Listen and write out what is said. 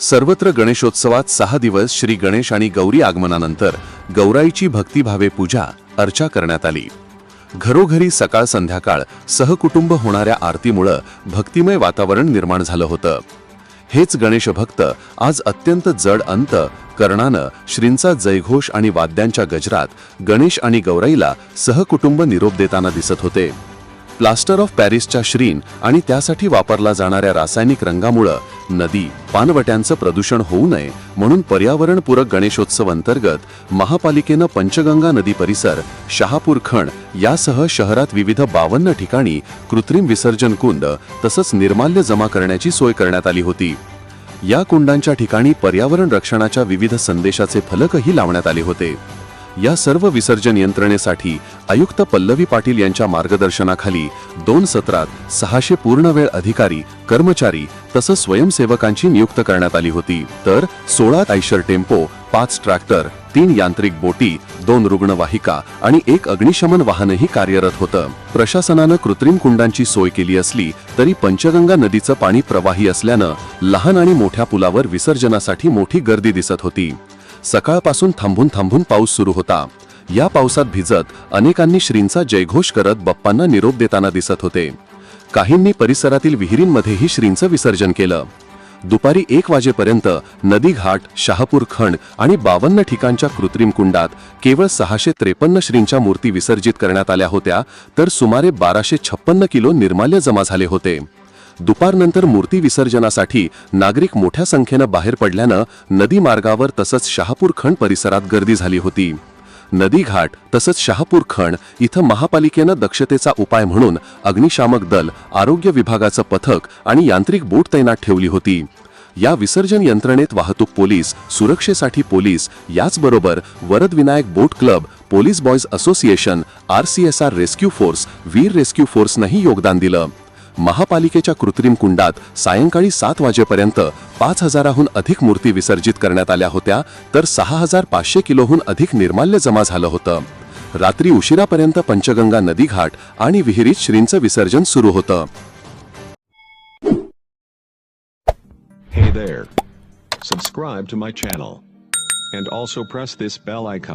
सर्वत्र गणेशोत्सवात सहा दिवस श्री गणेश आणि गौरी आगमनानंतर गौराईची भक्तिभावे पूजा अर्चा करण्यात आली. घरोघरी सकाळ संध्याकाळ सहकुटुंब होणाऱ्या आरतीमुळं भक्तिमय वातावरण निर्माण झालं होतं. हेच गणेश भक्त आज अत्यंत जड अंत कर्णानं श्रींचा जयघोष आणि वाद्यांच्या गजरात गणेश आणि गौराईला सहकुटुंब निरोप देताना दिसत होते. प्लास्टर ऑफ पॅरिसच्या श्रीन आणि त्यासाठी वापरला जाणाऱ्या रासायनिक रंगामुळं नदी पानवट्यांचं प्रदूषण होऊ नये म्हणून पर्यावरणपूरक गणेशोत्सव अंतर्गत महापालिकेनं पंचगंगा नदी परिसर शहापूर खण यासह शहरात विविध बावन्न ठिकाणी कृत्रिम विसर्जन कुंड तसंच निर्माल्य जमा करण्याची सोय करण्यात आली होती. या कुंडांच्या ठिकाणी पर्यावरण रक्षणाच्या विविध संदेशाचे फलकही लावण्यात आले होते. या सर्व विसर्जन यंत्रणेसाठी आयुक्त पल्लवी पाटील यांच्या मार्गदर्शनाखाली दोन सत्रात सहाशे पूर्णवेळ अधिकारी कर्मचारी तसंच स्वयंसेवकांची नियुक्त करण्यात आली होती. तर सोळा आयशर टेम्पो पाच ट्रॅक्टर तीन यांत्रिक बोटी दोन रुग्णवाहिका आणि एक अग्निशमन वाहनही कार्यरत होतं. प्रशासनानं कृत्रिम कुंडांची सोय केली असली तरी पंचगंगा नदीचं पाणी प्रवाही असल्यानं लहान आणि मोठ्या पुलावर विसर्जनासाठी मोठी गर्दी दिसत होती. सकाळपासून थांबून थांबून पाऊस सुरू होता. या पावसात भिजत अनेकांनी श्रींचा जयघोष करत बाप्पांना निरोप देताना दिसत होते. काहींनी परिसरातील विहिरींमध्येही श्रींचं विसर्जन केलं. दुपारी एक वाजेपर्यंत नदी घाट शहापूर खंड आणि बावन्न ठिकाणच्या कृत्रिम कुंडात केवळ सहाशे त्रेपन्न श्रींच्या मूर्ती विसर्जित करण्यात आल्या होत्या तर सुमारे बाराशे छप्पन्न किलो निर्माल्य जमा झाले होते. दुपारनंतर मूर्ती विसर्जनासाठी नागरिक मोठ्या संख्येनं बाहेर पडल्यानं नदी मार्गावर तसंच शहापूर खण परिसरात गर्दी झाली होती. नदीघाट तसंच शहापूर खण इथं महापालिकेनं दक्षतेचा उपाय म्हणून अग्निशामक दल आरोग्य विभागाचं पथक आणि यांत्रिक बोट तैनात ठेवली होती. या विसर्जन यंत्रणेत वाहतूक पोलीस सुरक्षेसाठी पोलीस याचबरोबर Varadvinayak boat club police boys association R C S R rescue force Veer rescue फोर्सनंही योगदान दिलं. महापालिकेच्या कृत्रिम कुंडात सायंकाळी सात वाजेपर्यंत पाच हजाराहून अधिक मूर्ती विसर्जित करण्यात आल्या होत्या तर सहा हजार पाचशे किलोहून अधिक निर्माल्य जमा झालं होतं रात्री उशिरापर्यंत पंचगंगा नदी घाट आणि विहिरीत श्रींचं विसर्जन सुरू होतं Hey there. Subscribe to my channel. And also press this bell icon.